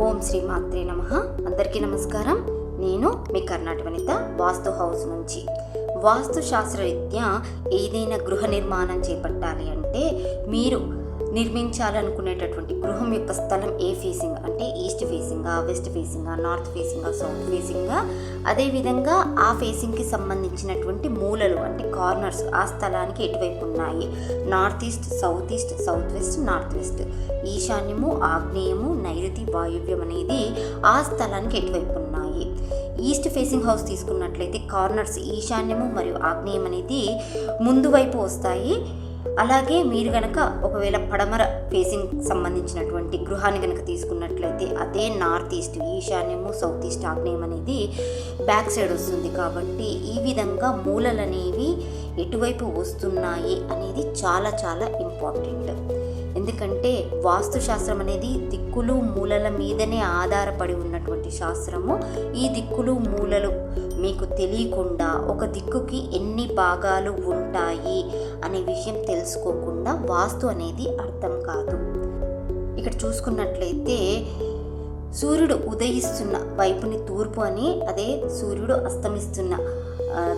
ఓం శ్రీ మాత్రే నమ. అందరికీ నమస్కారం. నేను మీ కర్ణాటక వనిత వాస్తు హౌస్ నుంచి. వాస్తు శాస్త్రరీత్యా ఏదైనా గృహ నిర్మాణం చేపట్టాలి అంటే మీరు నిర్మించాలనుకునేటటువంటి గృహం యొక్క స్థలం ఏ ఫేసింగ్? అంటే ఈస్ట్ ఫేసింగా వెస్ట్ ఫేసింగా నార్త్ ఫేసింగా సౌత్ ఫేసింగా. అదేవిధంగా ఆ ఫేసింగ్కి సంబంధించినటువంటి మూలలు అంటే కార్నర్స్ ఆ స్థలానికి ఎటువైపు ఉన్నాయి? North east south east south west north west. ఈశాన్యము ఆగ్నేయము నైరుతి వాయువ్యం అనేది ఆ స్థలానికి ఎటువైపు ఉన్నాయి? ఈస్ట్ ఫేసింగ్ హౌస్ తీసుకున్నట్లయితే కార్నర్స్ ఈశాన్యము మరియు ఆగ్నేయం అనేది ముందు వైపు వస్తాయి. అలాగే మీరు గనక ఒకవేళ పడమర ఫేసింగ్ సంబంధించినటువంటి గృహాన్ని కనుక తీసుకున్నట్లయితే అదే నార్త్ ఈస్ట్ ఈశాన్యము సౌత్ ఈస్ట్ ఆగ్నేయం అనేది బ్యాక్ సైడ్ వస్తుంది కాబట్టి ఈ విధంగా మూలలు అనేవి ఎటువైపు వస్తున్నాయి అనేది చాలా చాలా ఇంపార్టెంట్. ఎందుకంటే వాస్తుశాస్త్రం అనేది దిక్కులు మూలల మీదనే ఆధారపడి ఉన్నటువంటి శాస్త్రము. ఈ దిక్కులు మూలలు మీకు తెలియకుండా ఒక దిక్కుకి ఎన్ని భాగాలు ఉంటాయి అనే విషయం తెలుసుకోకుండా వాస్తు అనేది అర్థం కాదు. ఇక్కడ చూసుకున్నట్లయితే సూర్యుడు ఉదయిస్తున్న వైపుని తూర్పు అని అదే సూర్యుడు అస్తమిస్తున్న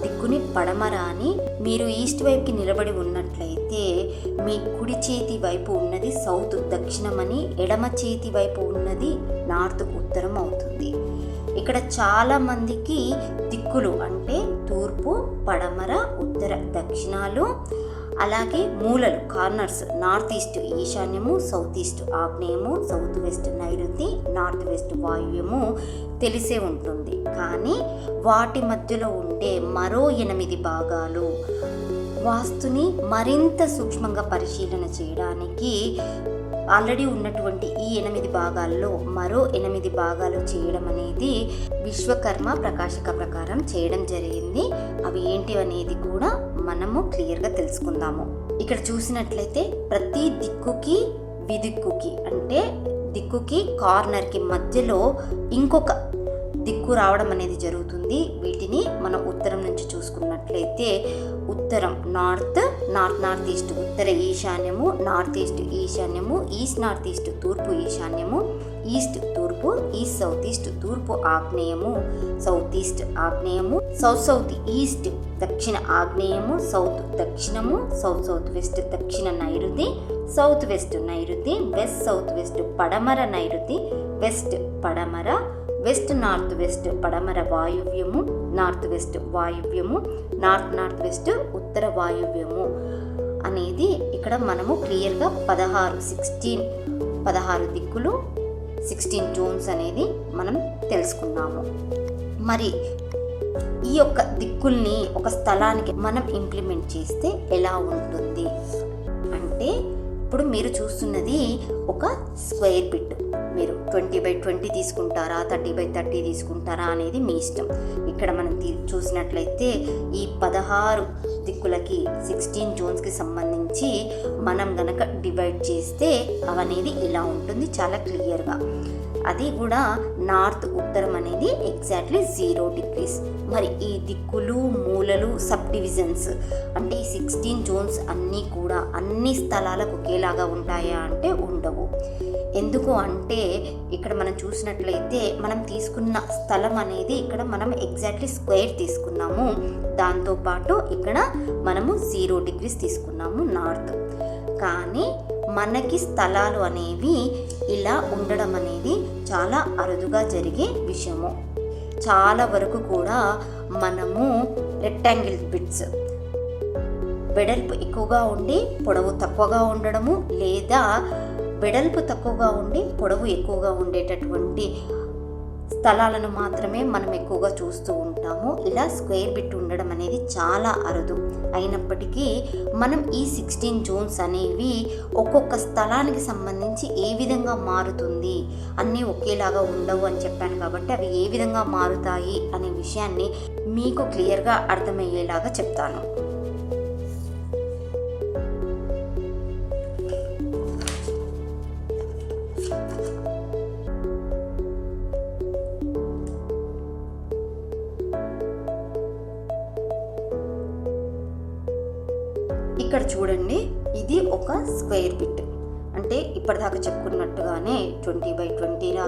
దిక్కుని పడమర అని మీరు ఈస్ట్ వైపుకి నిలబడి ఉన్నట్లయితే మీ కుడి చేతి వైపు ఉన్నది సౌత్ దక్షిణమని ఎడమ చేతి వైపు ఉన్నది నార్త్ ఉత్తరం అవుతుంది. ఇక్కడ చాలా మందికి దిక్కులు అంటే తూర్పు పడమర ఉత్తర దక్షిణాలు అలాగే మూలలు కార్నర్స్ నార్త్ ఈస్ట్ ఈశాన్యము సౌత్ ఈస్ట్ ఆగ్నేయము సౌత్ వెస్ట్ నైరుతి నార్త్ వెస్ట్ వాయువ్యము తెలిసే ఉంటుంది. కానీ వాటి మధ్యలో ఉండే మరో ఎనిమిది భాగాలు వాస్తుని మరింత సూక్ష్మంగా పరిశీలన చేయడానికి ఆల్రెడీ ఉన్నటువంటి ఈ ఎనిమిది భాగాల్లో మరో ఎనిమిది భాగాలు చేయడం అనేది విశ్వకర్మ ప్రకాశక ప్రకారం చేయడం జరిగింది. అవి ఏంటి అనేది కూడా మనము క్లియర్గా తెలుసుకుందాము. ఇక్కడ చూసినట్లయితే ప్రతి దిక్కుకి విదిక్కుకి అంటే దిక్కుకి కార్నర్కి మధ్యలో ఇంకొక దిక్కు రావడం అనేది జరుగుతుంది. వీటిని మనం ఉత్తరం నుంచి చూసుకున్నట్లయితే ఉత్తరం నార్త్ నార్త్ నార్త్ ఈస్ట్ ఉత్తర ఈశాన్యము నార్త్ ఈస్ట్ ఈశాన్యము ఈస్ట్ నార్త్ ఈస్ట్ తూర్పు ఈశాన్యము ఈస్ట్ తూర్పు ఈస్ట్ సౌత్ ఈస్ట్ తూర్పు ఆగ్నేయము సౌత్ ఈస్ట్ ఆగ్నేయము సౌత్ సౌత్ ఈస్ట్ దక్షిణ ఆగ్నేయము సౌత్ దక్షిణము సౌత్ సౌత్ వెస్ట్ దక్షిణ నైరుతి సౌత్ వెస్ట్ నైరుతి వెస్ట్ సౌత్ వెస్ట్ పడమర నైరుతి వెస్ట్ పడమర వెస్ట్ నార్త్ వెస్ట్ పడమర వాయువ్యము నార్త్ వెస్ట్ వాయువ్యము నార్త్ నార్త్ వెస్ట్ ఉత్తర వాయువ్యము అనేది ఇక్కడ మనము క్లియర్గా పదహారు సిక్స్టీన్ పదహారు దిక్కులు సిక్స్టీన్ జోన్స్ అనేది మనం తెలుసుకున్నాము. మరి ఈ యొక్క దిక్కుల్ని ఒక స్థలానికి మనం ఇంప్లిమెంట్ చేస్తే ఎలా ఉంటుంది? అంటే ఇప్పుడు మీరు చూస్తున్నది ఒక స్క్వేర్ బిట్ మీరు ట్వంటీ బై ట్వంటీ తీసుకుంటారా థర్టీ బై థర్టీ తీసుకుంటారా అనేది మీ ఇష్టం. ఇక్కడ మనం చూసినట్లయితే ఈ పదహారు దిక్కులకి సిక్స్టీన్ జోన్స్కి సంబంధించి మనం గనక డివైడ్ చేస్తే అవనేది ఇలా ఉంటుంది చాలా క్లియర్గా. అది కూడా నార్త్ ఉత్తరం అనేది ఎగ్జాక్ట్లీ జీరో డిగ్రీస్. మరి ఈ దిక్కులు మూలలు సబ్ డివిజన్స్ అంటే ఈ సిక్స్టీన్ జోన్స్ అన్నీ కూడా అన్ని స్థలాలకు ఒకేలాగా ఉంటాయా అంటే ఉండవు. ఎందుకు అంటే ఇక్కడ మనం చూసినట్లయితే మనం తీసుకున్న స్థలం అనేది ఇక్కడ మనం ఎగ్జాక్ట్లీ స్క్వేర్ తీసుకున్నాము. దాంతోపాటు ఇక్కడ మనము జీరో డిగ్రీస్ తీసుకున్నాము నార్త్. కానీ మనకి స్థలాలు అనేవి ఇలా ఉండడం అనేది చాలా అరుదుగా జరిగే విషయము. చాలా వరకు కూడా మనము రెక్టాంగిల్ బిట్స్ వెడల్పు ఎక్కువగా ఉండి పొడవు తక్కువగా ఉండడము లేదా వెడల్పు తక్కువగా ఉండి పొడవు ఎక్కువగా ఉండేటటువంటి స్థలాలను మాత్రమే మనం ఎక్కువగా చూస్తూ ఉంటాం. ఉంటాము ఇలా స్క్వేర్ బిట్ ఉండడం అనేది చాలా అరుదు. అయినప్పటికీ మనం ఈ సిక్స్టీన్ జోన్స్ అనేవి ఒక్కొక్క స్థలానికి సంబంధించి ఏ విధంగా మారుతుంది అన్నీ ఒకేలాగా ఉండవు అని చెప్పాను కాబట్టి అవి ఏ విధంగా మారుతాయి అనే విషయాన్ని మీకు క్లియర్గా అర్థమయ్యేలాగా చెప్తాను. ఇక్కడ చూడండి ఇది ఒక స్క్వేర్ బిట్ అంటే ఇప్పటిదాకా చెప్పుకున్నట్టుగానే twenty by ట్వంటీనా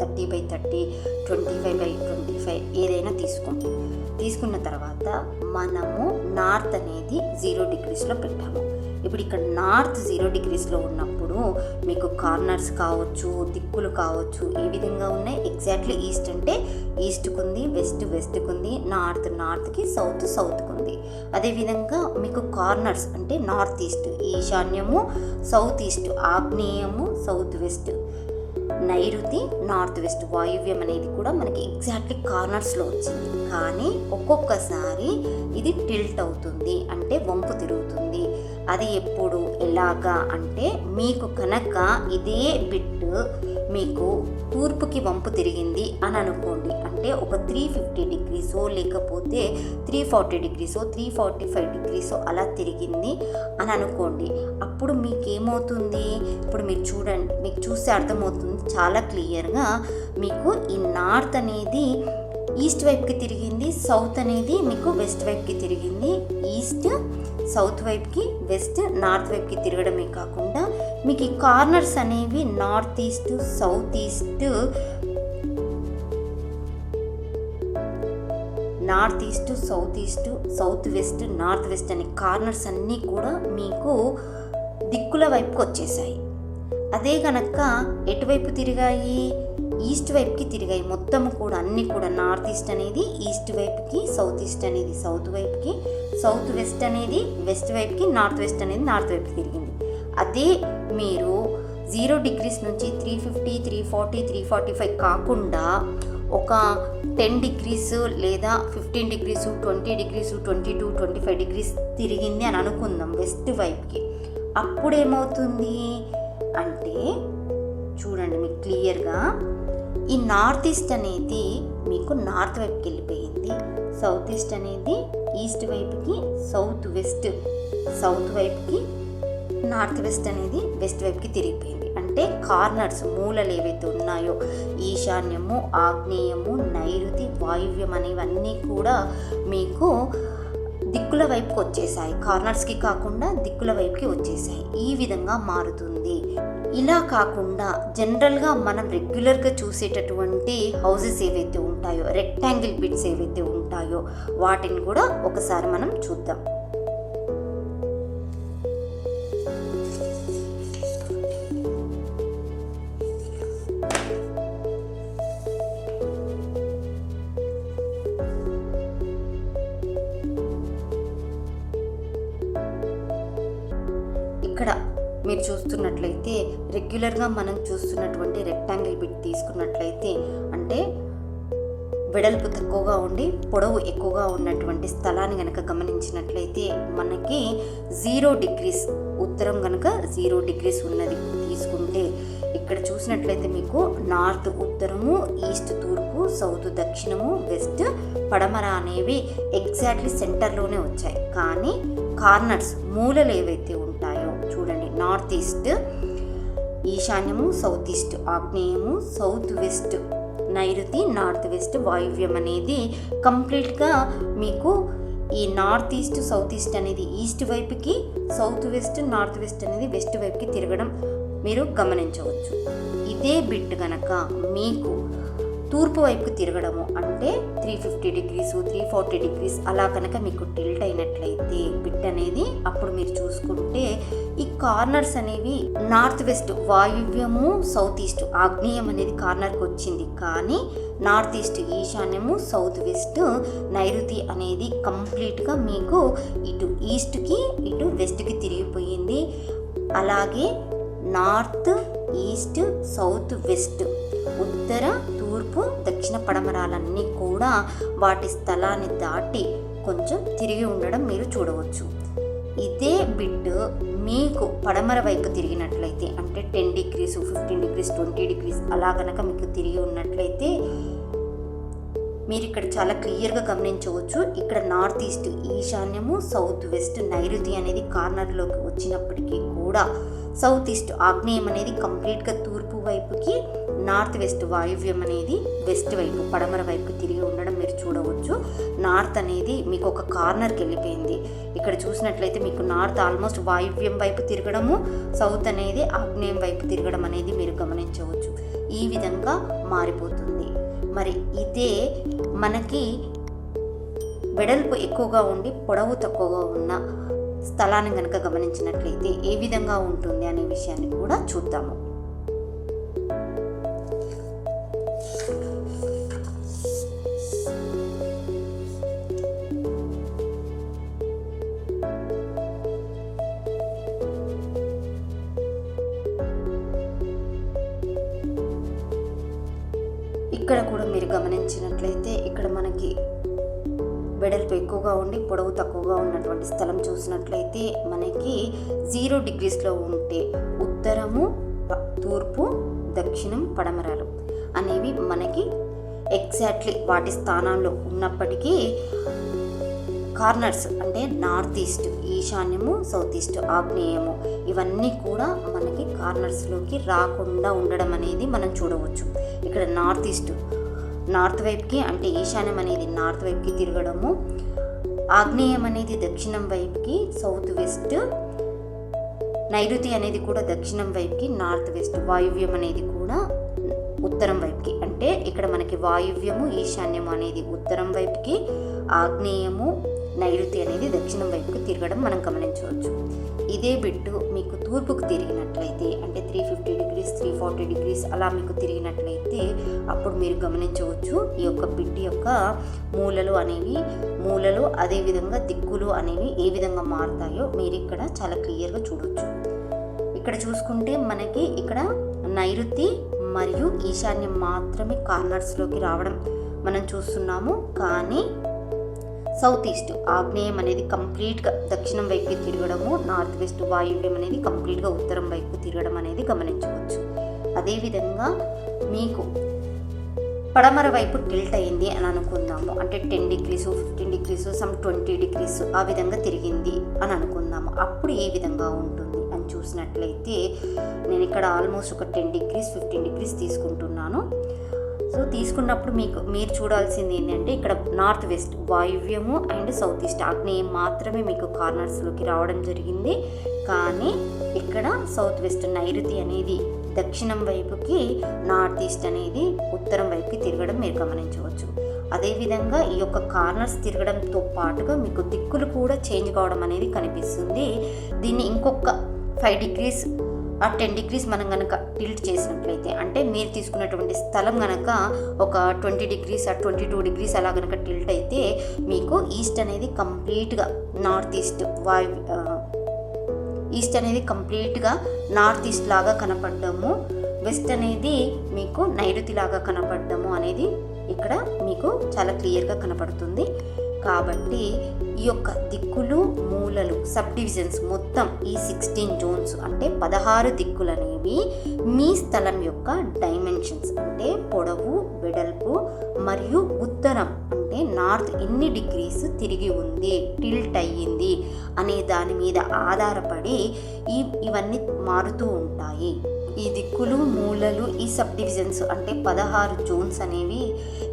thirty by thirty twenty five by twenty five ఏదైనా తీసుకోండి తీసుకున్న తర్వాత మనము నార్త్ అనేది జీరో డిగ్రీస్లో పెట్టాము. ఇప్పుడు ఇక్కడ నార్త్ జీరో డిగ్రీస్లో ఉన్నప్పుడు మీకు కార్నర్స్ కావచ్చు దిక్కులు కావచ్చు ఈ విధంగా ఉన్నాయి. ఎగ్జాక్ట్లీ ఈస్ట్ అంటే ఈస్ట్కి ఉంది వెస్ట్ వెస్ట్కి ఉంది నార్త్ నార్త్కి సౌత్ సౌత్కి ఉంది అదేవిధంగా మీకు కార్నర్స్ అంటే నార్త్ ఈస్ట్ ఈశాన్యము సౌత్ ఈస్ట్ ఆగ్నేయము సౌత్ వెస్ట్ నైరుతి నార్త్ వెస్ట్ వాయువ్యం అనేది కూడా మనకి ఎగ్జాక్ట్లీ కార్నర్స్లో వచ్చింది. కానీ ఒక్కొక్కసారి ఇది టిల్ట్ అవుతుంది అంటే వంపు తిరుగుతుంది. అది ఎప్పుడు ఎలాగా అంటే మీకు కనుక ఇదే బిట్టు మీకు తూర్పుకి వంపు తిరిగింది అని అనుకోండి. అంటే ఒక త్రీ ఫిఫ్టీ డిగ్రీసో లేకపోతే త్రీ ఫార్టీ డిగ్రీసో త్రీ ఫార్టీ ఫైవ్ డిగ్రీసో అలా తిరిగింది అని అనుకోండి. అప్పుడు మీకు ఏమవుతుంది ఇప్పుడు మీరు చూడండి మీకు చూస్తే అర్థమవుతుంది చాలా క్లియర్గా మీకు ఈ నార్త్ అనేది ఈస్ట్ వైపుకి తిరిగింది సౌత్ అనేది మీకు వెస్ట్ వైపుకి తిరిగింది ఈస్ట్ సౌత్ వైపుకి వెస్ట్ నార్త్ వైపుకి తిరగడమే కాకుండా మీకు ఈ కార్నర్స్ అనేవి north east south east north east south east south west north west అనే కార్నర్స్ అన్నీ కూడా మీకు దిక్కుల వైపుకి వచ్చేసాయి. అదే కనుక ఎటువైపు తిరిగాయి? ఈస్ట్ వైపుకి తిరిగాయి. మొత్తం కూడా అన్నీ కూడా నార్త్ ఈస్ట్ అనేది ఈస్ట్ వైపుకి సౌత్ ఈస్ట్ అనేది సౌత్ వైపుకి సౌత్ వెస్ట్ అనేది వెస్ట్ వైపుకి నార్త్ వెస్ట్ అనేది నార్త్ వైపుకి తిరిగింది. అదే మీరు జీరో డిగ్రీస్ నుంచి three fifty three forty three forty five కాకుండా ఒక టెన్ డిగ్రీస్ లేదా fifteen degrees twenty degrees twenty two twenty five degrees తిరిగింది అని అనుకుందాం వెస్ట్ వైపుకి. అప్పుడేమవుతుంది అంటే చూడండి మీకు క్లియర్గా ఈ నార్త్ ఈస్ట్ అనేది మీకు నార్త్ వైపుకి వెళ్ళిపోయింది. సౌత్ ఈస్ట్ అనేది ఈస్ట్ వైపుకి సౌత్ వెస్ట్ సౌత్ వైపుకి నార్త్ వెస్ట్ అనేది వెస్ట్ వైపుకి తిరిగిపోయింది. అంటే కార్నర్స్ మూలలు ఏవైతే ఉన్నాయో ఈశాన్యము ఆగ్నేయము నైరుతి వాయువ్యం అనేవన్నీ కూడా మీకు దిక్కుల వైపుకి వచ్చేసాయి. కార్నర్స్కి కాకుండా దిక్కుల వైపుకి వచ్చేసాయి. ఈ విధంగా మారుతుంది. ఇలా కాకుండా జనరల్గా మనం రెగ్యులర్గా చూసేటటువంటి హౌజెస్ ఏవైతే ఉంటాయో రెక్టాంగిల్ బిట్స్ ఏవైతే ఉంటాయో వాటిని కూడా ఒకసారి మనం చూద్దాం. రెగ్యులర్గా మనం చూస్తున్నటువంటి రెక్టాంగిల్ బిట్ తీసుకున్నట్లయితే అంటే వెడల్పు తక్కువగా ఉండి పొడవు ఎక్కువగా ఉన్నటువంటి స్థలాన్ని కనుక గమనించినట్లయితే మనకి జీరో డిగ్రీస్ ఉత్తరం కనుక జీరో డిగ్రీస్ ఉన్నది తీసుకుంటే ఇక్కడ చూసినట్లయితే మీకు నార్త్ ఉత్తరము ఈస్ట్ తూర్పు సౌత్ దక్షిణము వెస్ట్ పడమర అనేవి ఎగ్జాక్ట్లీ సెంటర్లోనే వచ్చాయి. కానీ కార్నర్స్ మూలలు ఏవైతే ఉంటాయో చూడండి నార్త్ ఈస్ట్ ఈశాన్యము సౌత్ ఈస్ట్ ఆగ్నేయము సౌత్ వెస్ట్ నైరుతి నార్త్ వెస్ట్ వాయువ్యం అనేది కంప్లీట్గా మీకు ఈ నార్త్ ఈస్ట్ సౌత్ ఈస్ట్ అనేది ఈస్ట్ వైపుకి సౌత్ వెస్ట్ నార్త్ వెస్ట్ అనేది వెస్ట్ వైపుకి తిరగడం మీరు గమనించవచ్చు. ఇదే బిట్ గనక మీకు తూర్పు వైపుకు తిరగడము అంటే three fifty degrees three forty degrees అలా కనుక మీకు టిల్ట్ అయినట్లయితే బిట్ అనేది అప్పుడు మీరు చూసుకుంటే ఈ కార్నర్స్ అనేవి నార్త్ వెస్ట్ వాయువ్యము సౌత్ ఈస్ట్ ఆగ్నేయం అనేది కార్నర్కి వచ్చింది. కానీ నార్త్ ఈస్ట్ ఈశాన్యము సౌత్ వెస్ట్ నైరుతి అనేది కంప్లీట్గా మీకు ఇటు ఈస్ట్కి ఇటు వెస్ట్కి తిరిగిపోయింది. అలాగే నార్త్ ఈస్ట్ సౌత్ వెస్ట్ ఉత్తర తూర్పు దక్షిణ పడమరాలన్నీ కూడా వాటి స్థలాన్ని దాటి కొంచెం తిరిగి ఉండడం మీరు చూడవచ్చు. ఇదే బిట్ మీకు పడమర వైపు తిరిగినట్లయితే అంటే ten degrees fifteen degrees twenty degrees అలా కనుక మీకు తిరిగి ఉన్నట్లయితే మీరు ఇక్కడ చాలా క్లియర్గా గమనించవచ్చు. ఇక్కడ నార్త్ ఈస్ట్ ఈశాన్యము సౌత్ వెస్ట్ నైరుతి అనేది కార్నర్లోకి వచ్చినప్పటికీ కూడా సౌత్ ఈస్ట్ ఆగ్నేయం అనేది కంప్లీట్గా తూర్పు వైపుకి నార్త్ వెస్ట్ వాయువ్యం అనేది వెస్ట్ వైపు పడమర వైపు తిరిగి ఉండడం మీరు చూడవచ్చు. నార్త్ అనేది మీకు ఒక కార్నర్కి వెళ్ళిపోయింది. ఇక్కడ చూసినట్లయితే మీకు నార్త్ ఆల్మోస్ట్ వాయువ్యం వైపు తిరగడము సౌత్ అనేది ఆగ్నేయం వైపు తిరగడం అనేది మీరు గమనించవచ్చు. ఈ విధంగా మారిపోతుంది. మరి ఇదే మనకి వెడల్పు ఎక్కువగా ఉండి పొడవు తక్కువగా ఉన్న స్థలాన్ని కనుక గమనించినట్లయితే ఏ విధంగా ఉంటుంది అనే విషయాన్ని కూడా చూద్దాము. ఎక్కువగా ఉండి పొడవు తక్కువగా ఉన్నటువంటి స్థలం చూసినట్లయితే మనకి జీరో డిగ్రీస్లో ఉంటే ఉత్తరము తూర్పు దక్షిణం పడమరాలు అనేవి మనకి ఎగ్జాక్ట్లీ వాటి స్థానాల్లో ఉన్నప్పటికీ కార్నర్స్ అంటే నార్త్ ఈస్ట్ ఈశాన్యము సౌత్ ఈస్ట్ ఆగ్నేయము ఇవన్నీ కూడా మనకి కార్నర్స్లోకి రాకుండా ఉండడం అనేది మనం చూడవచ్చు. ఇక్కడ నార్త్ ఈస్ట్ నార్త్ వైపుకి అంటే ఈశాన్యం అనేది నార్త్ వైపుకి తిరగడము ఆగ్నేయం అనేది దక్షిణం వైపుకి సౌత్ వెస్ట్ నైరుతి అనేది కూడా దక్షిణం వైపుకి నార్త్ వెస్ట్ వాయువ్యం అనేది కూడా ఉత్తరం వైపుకి. అంటే ఇక్కడ మనకి వాయువ్యము ఈశాన్యము అనేది ఉత్తరం వైపుకి ఆగ్నేయము నైరుతి అనేది దక్షిణం వైపుకి తిరగడం మనం గమనించవచ్చు. ఇదే బిట్టు మీకు తూర్పుకు తిరిగినట్లయితే అంటే త్రీ ఫిఫ్టీ ఫార్టీ డిగ్రీస్ అలా మీకు తిరిగినట్లయితే అప్పుడు మీరు గమనించవచ్చు ఈ యొక్క బిడ్డ యొక్క మూలలు అనేవి మూలలు అదేవిధంగా దిక్కులు అనేవి ఏ విధంగా మారుతాయో మీరు ఇక్కడ చాలా క్లియర్గా చూడవచ్చు ఇక్కడ చూసుకుంటే మనకి ఇక్కడ నైరుతి మరియు ఈశాన్యం మాత్రమే కార్నర్స్లోకి రావడం మనం చూస్తున్నాము. కానీ సౌత్ ఈస్ట్ ఆగ్నేయం అనేది కంప్లీట్గా దక్షిణం వైపు తిరగడము నార్త్ వెస్ట్ వాయువ్యం అనేది కంప్లీట్గా ఉత్తరం వైపు తిరగడం అనేది గమనించవచ్చు. అదేవిధంగా మీకు పడమర వైపు టిల్ట్ అయింది అని అనుకుందాము. అంటే ten degrees fifteen degrees some twenty degrees ఆ విధంగా తిరిగింది అని అనుకుందాము. అప్పుడు ఏ విధంగా ఉంటుంది అని చూసినట్లయితే నేను ఇక్కడ ఆల్మోస్ట్ ఒక టెన్ డిగ్రీస్ ఫిఫ్టీన్ డిగ్రీస్ తీసుకుంటున్నాను. సో తీసుకున్నప్పుడు మీకు మీరు చూడాల్సింది ఏంటంటే ఇక్కడ నార్త్ వెస్ట్ వాయువ్యము అండ్ సౌత్ ఈస్ట్ ఆగ్నేయం మాత్రమే మీకు కార్నర్స్లోకి రావడం జరిగింది. కానీ ఇక్కడ సౌత్ వెస్ట్ నైరుతి అనేది దక్షిణం వైపుకి నార్త్ ఈస్ట్ అనేది ఉత్తరం వైపుకి తిరగడం మీరు గమనించవచ్చు. అదేవిధంగా ఈ యొక్క కార్నర్స్ తిరగడంతో పాటుగా మీకు దిక్కులు కూడా చేంజ్ కావడం అనేది కనిపిస్తుంది. దీన్ని ఇంకొక ఫైవ్ డిగ్రీస్ ఆ టెన్ డిగ్రీస్ మనం కనుక టిల్ట్ చేసినట్లయితే అంటే మీరు తీసుకున్నటువంటి స్థలం కనుక ఒక ట్వంటీ డిగ్రీస్ ఆ ట్వంటీ టూ డిగ్రీస్ అలా కనుక టిల్ట్ అయితే మీకు ఈస్ట్ అనేది కంప్లీట్గా నార్త్ ఈస్ట్ వాయు ఈస్ట్ అనేది కంప్లీట్గా నార్త్ ఈస్ట్ లాగా కనపడము వెస్ట్ అనేది మీకు నైరుతి లాగా కనపడము అనేది ఇక్కడ మీకు చాలా క్లియర్గా కనపడుతుంది. కాబట్టి ఈ యొక్క దిక్కులు మూలలు సబ్ డివిజన్స్ మొత్తం ఈ సిక్స్టీన్ జోన్స్ అంటే పదహారు దిక్కులు అనేవి మీ స్థలం యొక్క డైమెన్షన్స్ అంటే పొడవు వెడల్పు మరియు ఉత్తరం నార్త్ ఎన్ని డిగ్రీస్ తిరిగి ఉంది టిల్ట్ అయ్యింది అనే దాని మీద ఆధారపడి ఈ ఇవన్నీ మారుతూ ఉంటాయి. ఈ దిక్కులు మూలలు ఈ సబ్ డివిజన్స్ అంటే పదహారు జోన్స్ అనేవి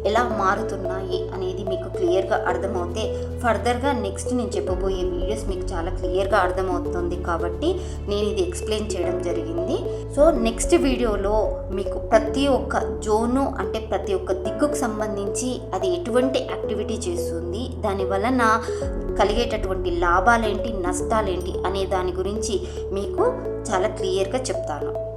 ఎలా మారుతున్నాయి అనేది మీకు క్లియర్గా అర్థమవుతే ఫర్దర్గా నెక్స్ట్ నేను చెప్పబోయే వీడియోస్ మీకు చాలా క్లియర్గా అర్థమవుతుంది కాబట్టి నేను ఇది ఎక్స్ప్లెయిన్ చేయడం జరిగింది. సో నెక్స్ట్ వీడియోలో మీకు ప్రతి ఒక్క జోను అంటే ప్రతి ఒక్క దిక్కుకు సంబంధించి అది ఎటువంటి యాక్టివిటీ చేస్తుంది దాని వలన కలిగేటటువంటి లాభాలేంటి నష్టాలేంటి అనే దాని గురించి మీకు చాలా క్లియర్గా చెప్తాను.